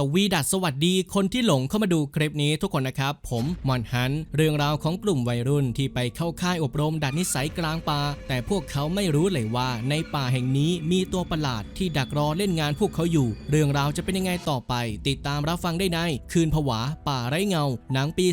สวีดัสสวัสดีคนที่หลงเข้ามาดูคลิปนี้ทุกคนนะครับ ผมมอนฮัน เรื่องราวของกลุ่มวัยรุ่นที่ไปเข้าค่ายอบรมดัดนิสัยกลางป่า แต่พวกเขาไม่รู้เลยว่าในป่าแห่งนี้มีตัวประหลาดที่ดักรอเล่นงานพวกเขาอยู่ เรื่องราวจะเป็นยังไงต่อไป ติดตามรับฟังได้ในคืนผวา ป่าไร้เงา หนังปี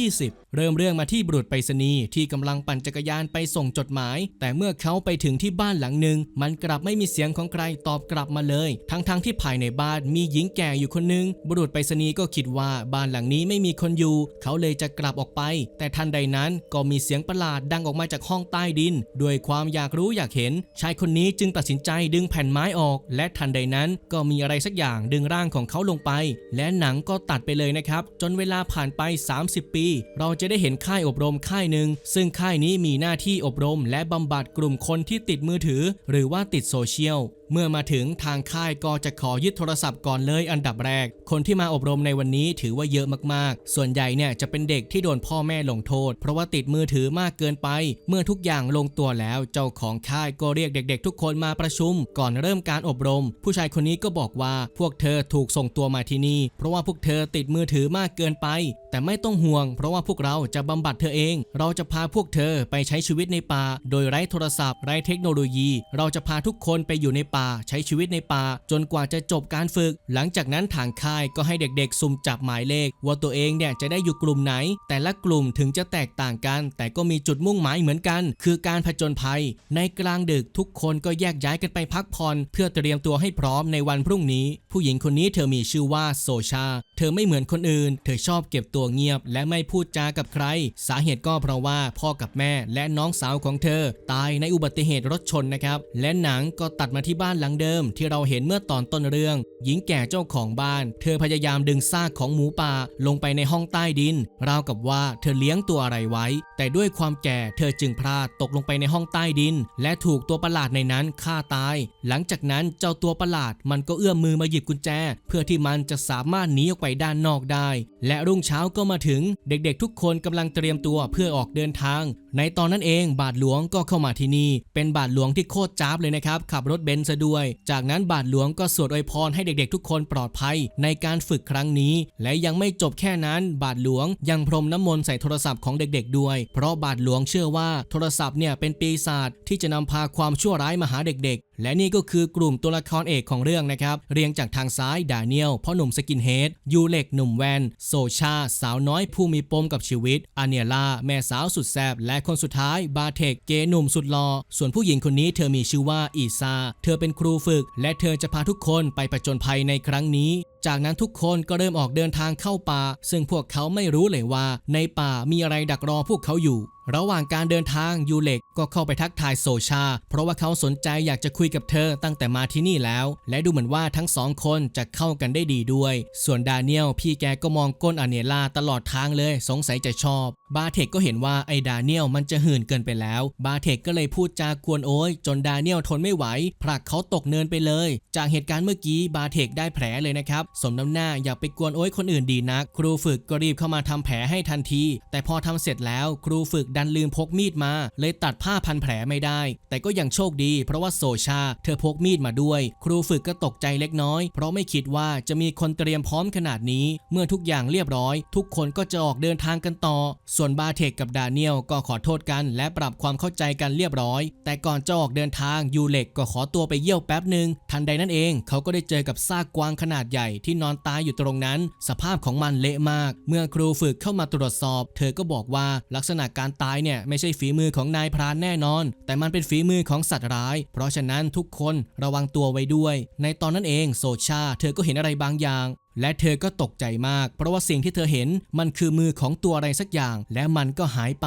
2020เริ่มเรื่องมาที่บุรุษไปรษณีย์ที่กำลังปั่นจักรยานไปส่งจดหมาย แต่เมื่อเขาไปถึงที่บ้านหลังหนึ่งมันกลับไม่มีเสียงของใครตอบกลับมาเลย ทั้งๆที่ภายในบ้านมีหญิงแก่อยู่คนหนึ่งบุรุษไปรษณีย์ก็คิดว่าบ้านหลังนี้ไม่มีคนอยู่ เขาเลยจะกลับออกไป แต่ทันใดนั้นก็มีเสียงประหลาดดังออกมาจากห้องใต้ดิน ด้วยความอยากรู้อยากเห็น ชายคนนี้จึงตัดสินใจดึงแผ่นไม้ออก และทันใดนั้นก็มีอะไรสักอย่างดึงร่างของเขาลงไป และหนังก็ตัดไปเลยนะครับ จนเวลาผ่านไป 30 ปี เราจะได้เห็นค่ายอบรมค่ายหนึ่งซึ่งค่ายนี้มีหน้าที่อบรม และบำบัดกลุ่มคนที่ติดมือถือ หรือว่าติดโซเชียล เมื่อมาถึงทางค่ายก็จะขอยึดโทรศัพท์ก่อนเลยอันดับแรก คนที่มาอบรมในวันนี้ถือว่าเยอะมากๆ ส่วนใหญ่เนี่ยจะเป็นเด็กที่โดนพ่อแม่ลงโทษ เพราะว่าติดมือถือมากเกินไป เมื่อทุกอย่างลงตัวแล้วเจ้าของค่ายก็เรียกเด็ก ๆ ทุกคนมาประชุม ก่อนเริ่มการอบรม ผู้ชายคนนี้ก็บอกว่าพวกเธอถูกส่งตัวมาที่นี่ เพราะว่าพวกเธอติดมือถือมากเกินไป แต่ไม่ต้องห่วง เพราะว่าพวกเราจะบำบัดเธอเอง เราจะพาพวกเธอไปใช้ชีวิตในป่า โดยไร้โทรศัพท์ไร้เทคโนโลยี เราจะพาทุกคนไปอยู่ในป่าใช้ชีวิตในป่า จนกว่าจะจบการฝึก หลังจากนั้นทางค่ายก็ให้เด็กๆ สุ่มจับหมายเลข ว่าตัวเองเนี่ยจะได้อยู่กลุ่มไหน แต่ละกลุ่มถึงจะแตกต่างกัน แต่ก็มีจุดมุ่งหมายเหมือนกัน คือการผจญภัย ในกลางดึกทุกคนก็แยกย้ายกันไปพักผ่อนเพื่อเตรียมตัวให้พร้อมในวันพรุ่งนี้ ผู้หญิงคนนี้เธอมีชื่อว่าโซชา เธอไม่เหมือนคนอื่น เธอชอบเก็บตัวเงียบ และไม่พูดจากับใคร สาเหตุก็เพราะว่าพ่อกับแม่และน้องสาวของเธอ ตายในอุบัติเหตุรถชนนะครับและหนังก็ตัดมาที่บ้านหลังเดิมที่เราเห็นเมื่อตอนต้นเรื่อง หญิงแก่เจ้าของบ้าน เธอพยายามดึงซากของหมูป่าลงไปในห้องใต้ดิน ราวกับว่าเธอเลี้ยงตัวอะไรไว้ แต่ด้วยความแก่เธอจึงพลาดตกลงไปในห้องใต้ดิน และถูกตัวประหลาดในนั้นฆ่าตาย หลังจากนั้นเจ้าตัวประหลาดมันก็เอื้อมมือมาหยิบกุญแจ เพื่อที่มันจะสามารถหนีออกไปด้านนอกได้ และรุ่งเช้าก็มาถึง เด็กๆ ทุกคนกำลังเตรียมตัวเพื่อออกเดินทางในตอนนั้นเองบาทหลวงก็เข้ามาที่นี่ เป็นบาทหลวงที่โคตรจ้าบเลยนะครับ ขับรถเบนซ์ซะด้วย จากนั้นบาทหลวงก็สวดอวยพรให้เด็กๆ ทุกคนปลอดภัยในการฝึกครั้งนี้ และยังไม่จบแค่นั้น บาทหลวงยังพรมน้ำมนต์ใส่โทรศัพท์ของเด็กๆ ด้วย เพราะบาทหลวงเชื่อว่าโทรศัพท์เนี่ยเป็นปีศาจที่จะนำพาความชั่วร้ายมาหาเด็กๆ และนี่ก็คือกลุ่มตัวละครเอกของเรื่องนะครับ เรียงจากทางซ้ายดาเนียลพ่อหนุ่มสกินเฮดยูเล็กหนุ่มแวนโซชา สาวน้อยผู้มีปมกับชีวิตอาเนียล่าแม่สาวสุดแซ่บและคนสุดท้ายบาเทคเกหนุ่มสุดหล่อส่วนผู้หญิงคนนี้เธอมีชื่อว่าอีซาเธอเป็นครูฝึก และเธอจะพาทุกคนไปผจญภัยในครั้งนี้ จากนั้นทุกคนก็เริ่มออกเดินทางเข้าป่า ซึ่งพวกเขาไม่รู้เลยว่า ในป่ามีอะไรดักรอพวกเขาอยู่ ระหว่างการเดินทางยูเล็กก็เข้าไปทักทายโซชา เพราะว่าเขาสนใจอยากจะคุยกับเธอตั้งแต่มาที่นี่แล้ว และดูเหมือนว่าทั้งสองคนจะเข้ากันได้ดีด้วย ส่วนดาเนียลพี่แกก็มองก้นอเนล่าตลอดทางเลยสงสัยจะชอบ บาเทคก็เห็นว่าไอ้ดาเนียลมันจะหื่นเกินไปแล้ว บาเทคก็เลยพูดจากวนโอยจนดาเนียลทนไม่ไหวผลักเขาตกเนินไปเลย จากเหตุการณ์เมื่อกี้บาเทคได้แผลเลยนะครับสมน้ำหน้าอย่าไปกวนโอ้ยคนอื่นดีนัก ครูฝึกก็รีบเข้ามาทำแผลให้ทันที แต่พอทำเสร็จแล้ว ครูฝึกดันลืมพกมีดมา เลยตัดผ้าพันแผลไม่ได้ แต่ก็ยังโชคดี เพราะว่าโซชา เธอพกมีดมาด้วย ครูฝึกก็ตกใจเล็กน้อย เพราะไม่คิดว่าจะมีคนเตรียมพร้อมขนาดนี้ เมื่อทุกอย่างเรียบร้อย ทุกคนก็จะออกเดินทางกันต่อ ส่วนบาเทคกับดาเนียลก็ขอโทษกัน และปรับความเข้าใจกันเรียบร้อย แต่ก่อนจะออกเดินทางยูเล็กก็ขอตัวไปเยี่ยวแป๊บหนึ่งทันใดนั้นเอง เขาก็ได้เจอกับซากกวางขนาดใหญ่ที่นอนตายอยู่ตรงนั้น สภาพของมันเละมาก เมื่อครูฝึกเข้ามาตรวจสอบ เธอก็บอกว่าลักษณะการตายเนี่ยไม่ใช่ฝีมือของนายพรานแน่นอน แต่มันเป็นฝีมือของสัตว์ร้าย เพราะฉะนั้นทุกคนระวังตัวไว้ด้วย ในตอนนั้นเองโซชา เธอก็เห็นอะไรบางอย่างและเธอก็ตกใจมาก เพราะว่าสิ่งที่เธอเห็นมันคือมือของตัวอะไรสักอย่าง และมันก็หายไป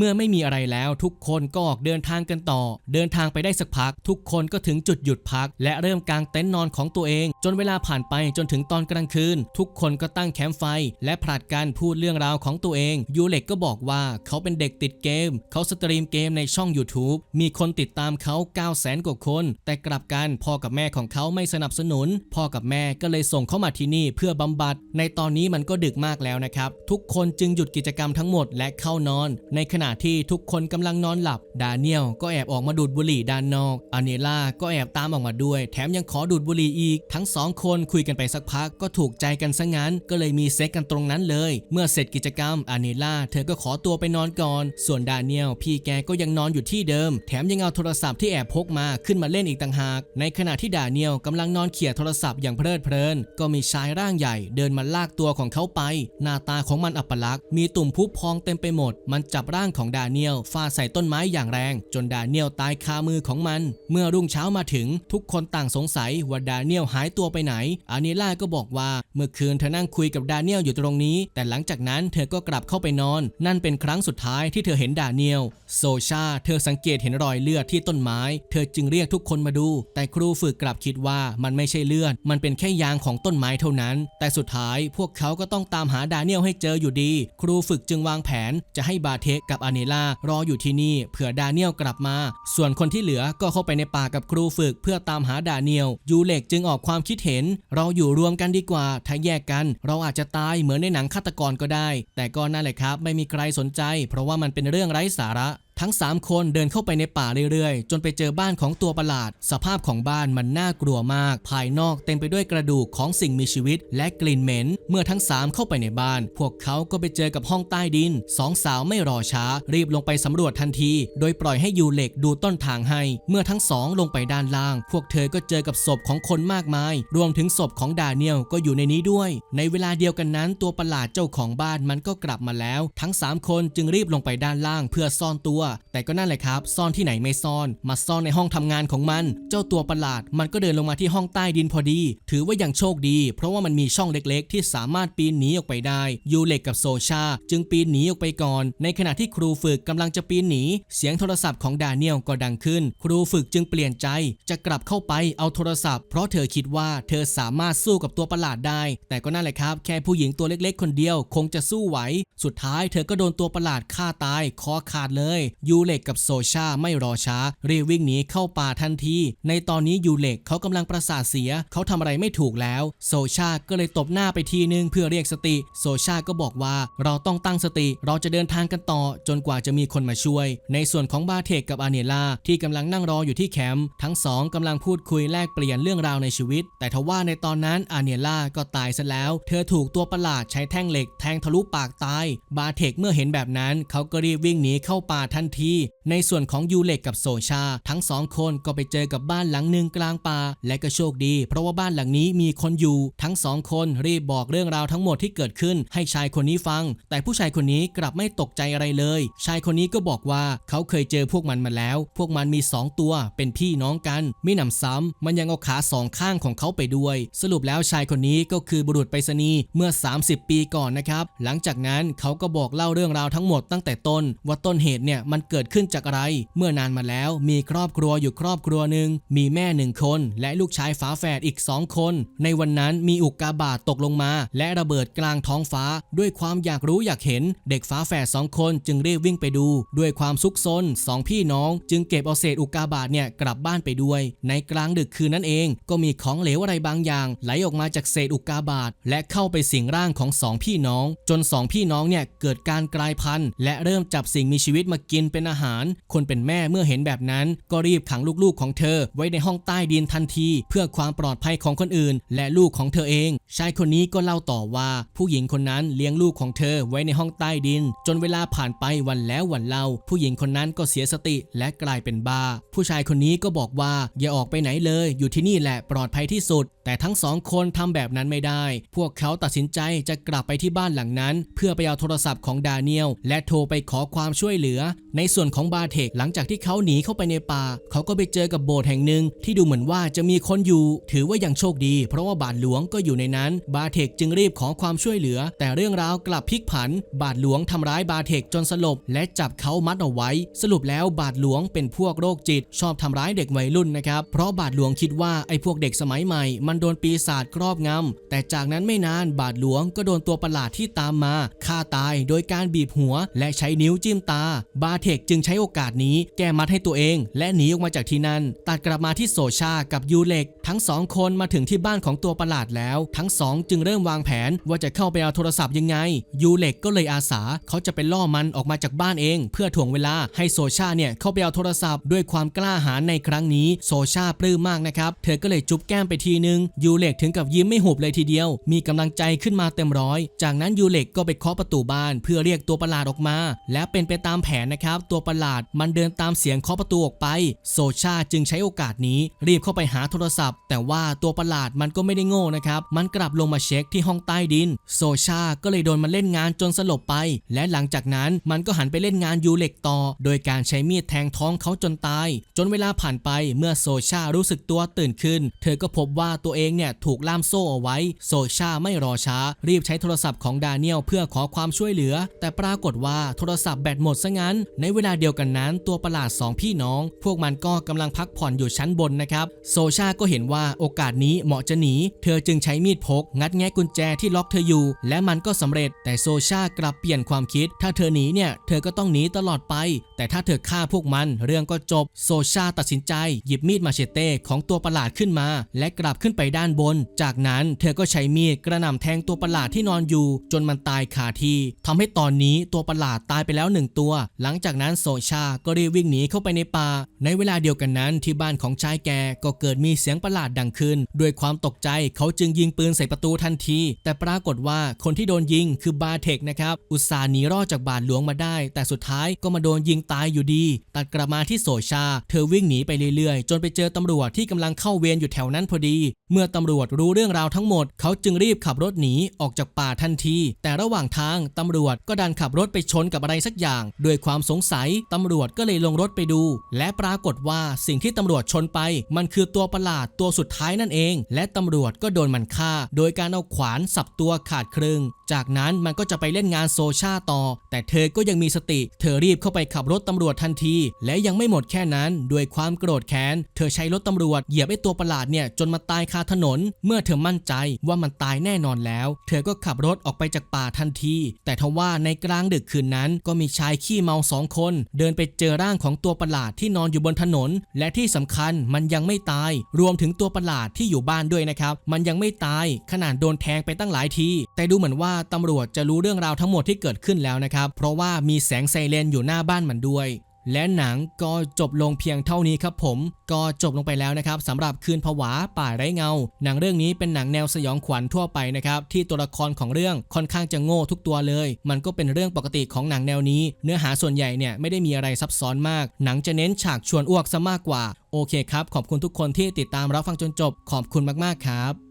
เมื่อไม่มีอะไรแล้วทุกคนก็ออกเดินทางกันต่อ เดินทางไปได้สักพัก ทุกคนก็ถึงจุดหยุดพัก และเริ่มกางเต็นท์นอนของตัวเอง จนเวลาผ่านไปจนถึงตอนกลางคืน ทุกคนก็ตั้งแคมป์ไฟ และผลัดกันพูดเรื่องราวของตัวเองยูเล็กก็บอกว่าเขาเป็นเด็กติดเกม เขาสตรีมเกมในช่อง YouTube มีคนติดตามเขา9 0 0 0 0 0กว่าคน แต่กลับกันพ่อกับแม่ของเขาไม่สนับสนุนพ่อกับแม่ก็เลยส่งเขามาที่นี่เพื่อบำบัด ในตอนนี้มันก็ดึกมากแล้วนะครับ ทุกคนจึงหยุดกิจกรรมทั้งหมดและเข้านอน ในขณะที่ทุกคนกำลังนอนหลับ ดาเนียลก็แอบออกมาดูดบุหรี่ด้านนอกอาเนล่าก็แอบตามออกมาด้วย แถมยังขอดูดบุหรี่อีก ทั้งสองคนคุยกันไปสักพักก็ถูกใจกันซะงั้น ก็เลยมีเซ็กกันตรงนั้นเลย เมื่อเสร็จกิจกรรมอาเนล่าเธอก็ขอตัวไปนอนก่อน ส่วนดาเนียลพี่แกก็ยังนอนอยู่ที่เดิม แถมยังเอาโทรศัพท์ที่แอบพกมาขึ้นมาเล่นอีกต่างหาก ในขณะที่ดาเนียลกำลังนอนเขี่ยโทรศัพท์อย่างเพลิดเพลิน ก็มีชายร่างใหญ่ เดินมาลากตัวของเขาไป หน้าตาของมันอัปลักษณ์มีตุ่มพุพองเต็มไปหมด มันจับร่างของดาเนียลฟาดใส่ต้นไม้อย่างแรง จนดาเนียลตายคามือของมัน เมื่อรุ่งเช้ามาถึง ทุกคนต่างสงสัยว่าดาเนียลหายตัวไปไหน อานิล่าก็บอกว่า เมื่อคืนเธอนั่งคุยกับดาเนียลอยู่ตรงนี้ แต่หลังจากนั้นเธอก็กลับเข้าไปนอน นั่นเป็นครั้งสุดท้ายที่เธอเห็นดาเนียลโซชาเธอสังเกตเห็นรอยเลือดที่ต้นไม้ เธอจึงเรียกทุกคนมาดู แต่ครูฝึกกลับคิดว่ามันไม่ใช่เลือด มันเป็นแค่ยางของต้นไม้เท่านั้นแต่สุดท้ายพวกเขาก็ต้องตามหาดาเนียลให้เจออยู่ดี ครูฝึกจึงวางแผนจะให้บาเทกับอาเนล่ารออยู่ที่นี่เผื่อดาเนียลกลับมา ส่วนคนที่เหลือก็เข้าไปในป่ากับครูฝึก เพื่อตามหาดาเนียลยูเล็กจึงออกความคิดเห็น เราอยู่รวมกันดีกว่าถ้าแยกกัน เราอาจจะตายเหมือนในหนังฆาตกรก็ได้ แต่ก็นั่นแหละครับ ไม่มีใครสนใจ เพราะว่ามันเป็นเรื่องไร้สาระ ทั้ง 3 คนเดินเข้าไปในป่าเรื่อยๆ จนไปเจอบ้านของตัวประหลาด สภาพของบ้านมันน่ากลัวมาก ภายนอกเต็มไปด้วยกระดูกของสิ่งมีชีวิต และกลิ่นเหม็น เมื่อทั้ง 3 เข้าไปในบ้าน พวกเขาก็ไปเจอกับห้องใต้ดินสองสาวไม่รอช้า รีบลงไปสำรวจทันที โดยปล่อยให้ยูเล็กดูต้นทางให้ เมื่อทั้งสองลงไปด้านล่าง พวกเธอก็เจอกับศพของคนมากมาย รวมถึงศพของดาเนียลก็อยู่ในนี้ด้วย ในเวลาเดียวกันนั้นตัวประหลาดเจ้าของบ้านมันก็กลับมาแล้ว ทั้ง 3 คนจึงรีบลงไปด้านล่างเพื่อซ่อนตัวแต่ก็นั่นแหละครับ ซ่อนที่ไหนไม่ซ่อน มาซ่อนในห้องทำงานของมัน เจ้าตัวประหลาด มันก็เดินลงมาที่ห้องใต้ดินพอดี ถือว่ายังโชคดี เพราะว่ามันมีช่องเล็กๆ ที่สามารถปีนหนีออกไปได้ ยูเล็กกับโซชา จึงปีนหนีออกไปก่อน ในขณะที่ครูฝึกกำลังจะปีนหนี เสียงโทรศัพท์ของดาเนียลก็ดังขึ้น ครูฝึกจึงเปลี่ยนใจ จะกลับเข้าไปเอาโทรศัพท์ เพราะเธอคิดว่าเธอสามารถสู้กับตัวประหลาดได้ แต่ก็นั่นแหละครับ แค่ผู้หญิงตัวเล็กๆ คนเดียว คงจะสู้ไหว สุดท้ายเธอก็โดนตัวประหลาดฆ่าตายคอขาดเลยยูเล็กกับโซชาไม่รอช้ารีบวิ่งหนีเข้าป่าทันที ในตอนนี้ยูเล็กเขากำลังประสาทเสีย เขาทำอะไรไม่ถูกแล้ว โซชาก็เลยตบหน้าไปทีนึงเพื่อเรียกสติ โซชาก็บอกว่าเราต้องตั้งสติเราจะเดินทางกันต่อ จนกว่าจะมีคนมาช่วย ในส่วนของบาเทกกับอาเนล่าที่กำลังนั่งรออยู่ที่แคมป์ทั้งสองกำลังพูดคุยแลกเปลี่ยนเรื่องราวในชีวิต แต่ทว่าในตอนนั้นอาเนล่าก็ตายซะแล้ว เธอถูกตัวประหลาดใช้แท่งเหล็กแทงทะลุปากตาย บาเทกเมื่อเห็นแบบนั้น เขาก็รีบวิ่งหนีเข้าป่าทันที ในส่วนของยูเล็กกับโซชา ทั้งสองคนก็ไปเจอกับบ้านหลังหนึ่งกลางป่า และก็โชคดี เพราะว่าบ้านหลังนี้มีคนอยู่ ทั้งสองคนรีบบอกเรื่องราวทั้งหมดที่เกิดขึ้น ให้ชายคนนี้ฟัง แต่ผู้ชายคนนี้กลับไม่ตกใจอะไรเลย ชายคนนี้ก็บอกว่าเขาเคยเจอพวกมันมาแล้ว พวกมันมีสองตัว เป็นพี่น้องกันไมิหนำซ้ำมันยังเอาขาสองข้างของเขาไปด้วย สรุปแล้วชายคนนี้ก็คือบุรุษไปรษณีย์เมื่อ 30 ปีก่อนนะครับ หลังจากนั้นเขาก็บอกเล่าเรื่องราวทั้งหมดตั้งแต่ต้นว่าต้นเหตุเนี่ยมันเกิดขึ้นจากอะไร เมื่อนานมาแล้ว มีครอบครัวอยู่ครอบครัวหนึ่งมีแม่หนึ่งคน และลูกชายฝาแฝดอีกสองคน ในวันนั้นมีอุกกาบาตตกลงมา และระเบิดกลางท้องฟ้า ด้วยความอยากรู้อยากเห็น เด็กฝาแฝดสองคนจึงรีบวิ่งไปดู ด้วยความซุกซนสองพี่น้อง จึงเก็บเอาเศษอุกกาบาตเนี่ยกลับบ้านไปด้วย ในกลางดึกคืนนั้นเอง ก็มีของเหลวอะไรบางอย่าง ไหลออกมาจากเศษอุกกาบาตและเข้าไปสิงร่างของสองพี่น้อง จนสองพี่น้องเนี่ยเกิดการกลายพันธุ์และเริ่มจับสิ่งมีชีวิตมากินเป็นอาหาร คนเป็นแม่เมื่อเห็นแบบนั้น ก็รีบขังลูกๆของเธอ ไว้ในห้องใต้ดินทันที เพื่อความปลอดภัยของคนอื่น และลูกของเธอเอง ชายคนนี้ก็เล่าต่อว่า ผู้หญิงคนนั้นเลี้ยงลูกของเธอไว้ในห้องใต้ดิน จนเวลาผ่านไปวันแล้ววันเล่า ผู้หญิงคนนั้นก็เสียสติและกลายเป็นบ้า ผู้ชายคนนี้ก็บอกว่าอย่าออกไปไหนเลย อยู่ที่นี่แหละปลอดภัยที่สุด แต่ทั้งสองคนทำแบบนั้นไม่ได้ พวกเขาตัดสินใจจะกลับไปที่บ้านหลังนั้น เพื่อไปเอาโทรศัพท์ของดาเนียลและโทรไปขอความช่วยเหลือในส่วนของบาเทกหลังจากที่เขาหนีเข้าไปในป่า เขาก็ไปเจอกับโบสถ์แห่งหนึ่งที่ดูเหมือนว่าจะมีคนอยู่ ถือว่ายังโชคดี เพราะว่าบาทหลวงก็อยู่ในนั้น บาเทกจึงรีบขอความช่วยเหลือ แต่เรื่องราวกลับพลิกผัน บาทหลวงทำร้ายบาเทกจนสลบ และจับเขามัดเอาไว้ สรุปแล้วบาทหลวงเป็นพวกโรคจิต ชอบทำร้ายเด็กวัยรุ่นนะครับ เพราะบาทหลวงคิดว่าไอ้พวกเด็กสมัยใหม่ มันโดนปีศาจครอบงำแต่จากนั้นไม่นานบาทหลวงก็โดนตัวประหลาดที่ตามมาฆ่าตาย โดยการบีบหัว และใช้นิ้วจิ้มตาบาเทคจึงใช้โอกาสนี้แก้มัดให้ตัวเอง และหนีออกมาจากที่นั่น ตัดกลับมาที่โซชากับยูเล็ก ทั้งสองคนมาถึงที่บ้านของตัวประหลาดแล้ว ทั้งสองจึงเริ่มวางแผนว่าจะเข้าไปเอาโทรศัพท์ยังไง ยูเล็กก็เลยอาสาเขาจะไปล่อมันออกมาจากบ้านเอง เพื่อถ่วงเวลาให้โซชาเนี่ยเข้าไปเอาโทรศัพท์ด้วยความกล้าหาญในครั้งนี้โซชาปลื้มมากนะครับเธอก็เลยจุ๊บแก้มไปทีนึงยูเล็กถึงกับยิ้มไม่หุบเลยทีเดียว มีกำลังใจขึ้นมาเต็มร้อย จากนั้นยูเล็กก็ไปเคาะประตูบ้าน เพื่อเรียกตัวประหลาดออกมา และเป็นไปตามแผนนะครับตัวประหลาดมันเดินตามเสียงเคาะประตูออกไป โซชาจึงใช้โอกาสนี้รีบเข้าไปหาโทรศัพท์ แต่ว่าตัวประหลาดมันก็ไม่ได้โง่นะครับ มันกลับลงมาเช็คที่ห้องใต้ดิน โซชาก็เลยโดนมันเล่นงานจนสลบไป และหลังจากนั้นมันก็หันไปเล่นงานยูเล็กต่อ โดยการใช้มีดแทงท้องเขาจนตาย จนเวลาผ่านไปเมื่อโซชารู้สึกตัวตื่นขึ้น เธอก็พบว่าตัวเองเนี่ยถูกล่ามโซ่เอาไว้ โซชาไม่รอช้า รีบใช้โทรศัพท์ของดาเนียลเพื่อขอความช่วยเหลือ แต่ปรากฏว่าโทรศัพท์แบตหมดซะงั้นในเวลาเดียวกันนั้น ตัวประหลาดสองพี่น้อง พวกมันก็กำลังพักผ่อนอยู่ชั้นบนนะครับ โซชาก็เห็นว่าโอกาสนี้เหมาะจะหนี เธอจึงใช้มีดพก งัดแงะกุญแจที่ล็อกเธออยู่ และมันก็สำเร็จ แต่โซชากลับเปลี่ยนความคิด ถ้าเธอหนีเนี่ย เธอก็ต้องหนีตลอดไป แต่ถ้าเธอฆ่าพวกมัน เรื่องก็จบ โซชาตัดสินใจ หยิบมีดมาเชเต้ของตัวประหลาดขึ้นมา และกลับขึ้นไปด้านบน จากนั้นเธอก็ใช้มีดกระหน่ำแทงตัวประหลาดที่นอนอยู่ จนมันตายคาที่ทำให้ตอนนี้ตัวประหลาดตายไปแล้วหนึ่งตัว หลังจากากนั้นโซชาก็รีบวิ่งหนีเข้าไปในป่า ในเวลาเดียวกันนั้นที่บ้านของชายแก่ก็เกิดมีเสียงประหลาดดังขึ้น ด้วยความตกใจเขาจึงยิงปืนใส่ประตูทันที แต่ปรากฏว่าคนที่โดนยิงคือบาเทคนะครับ อุตส่าห์หนีรอดจากบาทหลวงมาได้ แต่สุดท้ายก็มาโดนยิงตายอยู่ดี ตัดกลับมาที่โซชา เธอวิ่งหนีไปเรื่อยๆ จนไปเจอตำรวจที่กำลังเข้าเวรอยู่แถวนั้นพอดี เมื่อตำรวจรู้เรื่องราวทั้งหมด เขาจึงรีบขับรถหนีออกจากป่าทันที แต่ระหว่างทางตำรวจก็ดันขับรถไปชนกับอะไรสักอย่าง ด้วยความสงสัยตำรวจก็เลยลงรถไปดู และปรากฏว่าสิ่งที่ตำรวจชนไป มันคือตัวประหลาดตัวสุดท้ายนั่นเอง และตำรวจก็โดนมันฆ่า โดยการเอาขวานสับตัวขาดครึ่ง จากนั้นมันก็จะไปเล่นงานโซชาต่อ แต่เธอก็ยังมีสติ เธอรีบเข้าไปขับรถตำรวจทันที และยังไม่หมดแค่นั้น ด้วยความโกรธแค้น เธอใช้รถตำรวจเหยียบไอ้ตัวประหลาดเนี่ยจนมาตายคาถนน เมื่อเธอมั่นใจว่ามันตายแน่นอนแล้ว เธอก็ขับรถออกไปจากป่าทันที แต่ทว่าในกลางดึกคืนนั้นก็มีชายขี้เมาสองคน เดินไปเจอร่างของตัวประหลาดที่นอนอยู่บนถนน และที่สำคัญมันยังไม่ตาย รวมถึงตัวประหลาดที่อยู่บ้านด้วยนะครับ มันยังไม่ตาย ขนาดโดนแทงไปตั้งหลายที แต่ดูเหมือนว่าตำรวจจะรู้เรื่องราวทั้งหมดที่เกิดขึ้นแล้วนะครับ เพราะว่ามีแสงไซเรนอยู่หน้าบ้านมันด้วย และหนังก็จบลงเพียงเท่านี้ครับผม ก็จบลงไปแล้วนะครับสำหรับคืนผวาป่าไร้เงา หนังเรื่องนี้เป็นหนังแนวสยองขวัญทั่วไปนะครับที่ตัวละครของเรื่องค่อนข้างจะโง่ทุกตัวเลย มันก็เป็นเรื่องปกติของหนังแนวนี้ เนื้อหาส่วนใหญ่เนี่ยไม่ได้มีอะไรซับซ้อนมาก หนังจะเน้นฉากชวนอ้วกซะมากกว่า โอเคครับ ขอบคุณทุกคนที่ติดตามรับฟังจนจบ ขอบคุณมากๆครับ